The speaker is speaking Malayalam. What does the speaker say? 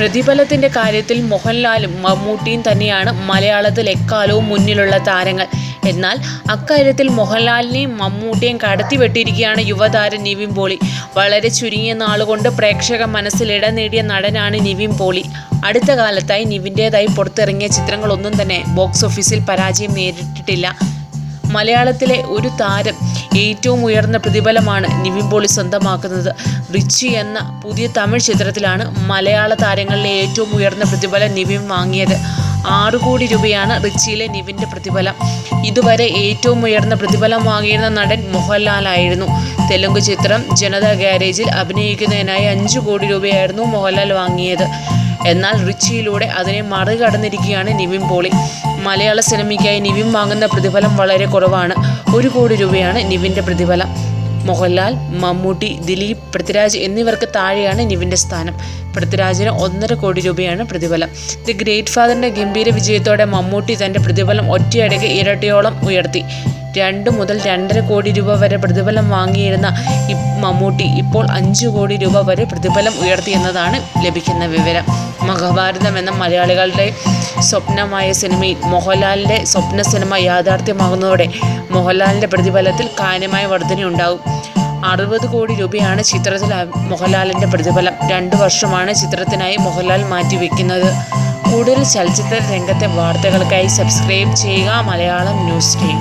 പ്രതിഫലത്തിന്റെ കാര്യത്തിൽ മോഹൻലാലും മമ്മൂട്ടിയും തന്നെയാണ് മലയാളത്തിൽ എക്കാലവും മുന്നിലുള്ള താരങ്ങൾ. എന്നാൽ അക്കാര്യത്തിൽ മോഹൻലാലിനെയും മമ്മൂട്ടിയെയും കടത്തിവെട്ടിയിരിക്കുകയാണ് യുവതാരം നിവിൻ പോളി. വളരെ ചുരുങ്ങിയ നാളുകൊണ്ട് പ്രേക്ഷക മനസ്സിൽ ഇടം നേടിയ നടനാണ് നിവിൻ പോളി. അടുത്ത കാലത്തായി നിവിന്റേതായി പുറത്തിറങ്ങിയ ചിത്രങ്ങളൊന്നും തന്നെ ബോക്സ് ഓഫീസിൽ പരാജയം നേരിട്ടിട്ടില്ല. മലയാളത്തിലെ ഒരു താരം ഏറ്റവും ഉയർന്ന പ്രതിഫലമാണ് നിവിൻ പോളി സ്വന്തമാക്കുന്നത്. റിച്ചി എന്ന പുതിയ തമിഴ് ചിത്രത്തിലാണ് മലയാള താരങ്ങളിലെ ഏറ്റവും ഉയർന്ന പ്രതിഫലം നിവിൻ വാങ്ങിയത്. ആറു കോടി രൂപയാണ് റിച്ചിയിലെ നിവിന്റെ പ്രതിഫലം. ഇതുവരെ ഏറ്റവും ഉയർന്ന പ്രതിഫലം വാങ്ങിയിരുന്ന നടൻ മോഹൻലാലായിരുന്നു തെലുങ്ക് ചിത്രം ജനത ഗാരേജിൽ അഭിനയിക്കുന്നതിനായി അഞ്ചു കോടി രൂപയായിരുന്നു മോഹൻലാൽ വാങ്ങിയത്. എന്നാൽ റിച്ചിയിലൂടെ അതിനെ മറികടന്നിരിക്കുകയാണ് നിവിൻ പോളി. മലയാള സിനിമയ്ക്കായി നിവിൻ വാങ്ങുന്ന പ്രതിഫലം വളരെ കുറവാണ്. ഒരു കോടി രൂപയാണ് നിവിന്റെ പ്രതിഫലം. മോഹൻലാൽ മമ്മൂട്ടി ദിലീപ് പൃഥ്വിരാജ് എന്നിവർക്ക് താഴെയാണ് നിവിന്റെ സ്ഥാനം. പൃഥ്വിരാജിന് ഒന്നര കോടി രൂപയാണ് പ്രതിഫലം. ദി ഗ്രേറ്റ് ഫാദറിന്റെ ഗംഭീര വിജയത്തോടെ മമ്മൂട്ടി തന്റെ പ്രതിഫലം ഒറ്റയടിക്ക് ഇരട്ടിയോളം ഉയർത്തി. രണ്ട് മുതൽ രണ്ടര കോടി രൂപ വരെ പ്രതിഫലം വാങ്ങിയിരുന്ന മമ്മൂട്ടി ഇപ്പോൾ അഞ്ച് കോടി രൂപ വരെ പ്രതിഫലം ഉയർത്തി എന്നതാണ് ലഭിക്കുന്ന വിവരം. മഹാഭാരതം എന്ന മലയാളികളുടെ സ്വപ്നമായ സിനിമയിൽ മോഹൻലാലിന്റെ സ്വപ്ന സിനിമ യാഥാർത്ഥ്യമാകുന്നതോടെ മോഹൻലാലിന്റെ പ്രതിഫലത്തിൽ കാര്യമായ വർധനയുണ്ടാകും. അറുപത് കോടി രൂപയാണ് ചിത്രത്തിൽ മോഹൻലാലിന്റെ പ്രതിഫലം. രണ്ട് വർഷമാണ് ചിത്രത്തിനായി മോഹൻലാൽ മാറ്റിവെക്കുന്നത്. കൂടുതൽ ചലച്ചിത്ര രംഗത്തെ വാർത്തകൾക്കായി സബ്സ്ക്രൈബ് ചെയ്യുക മലയാളം ന്യൂസ് ടീം.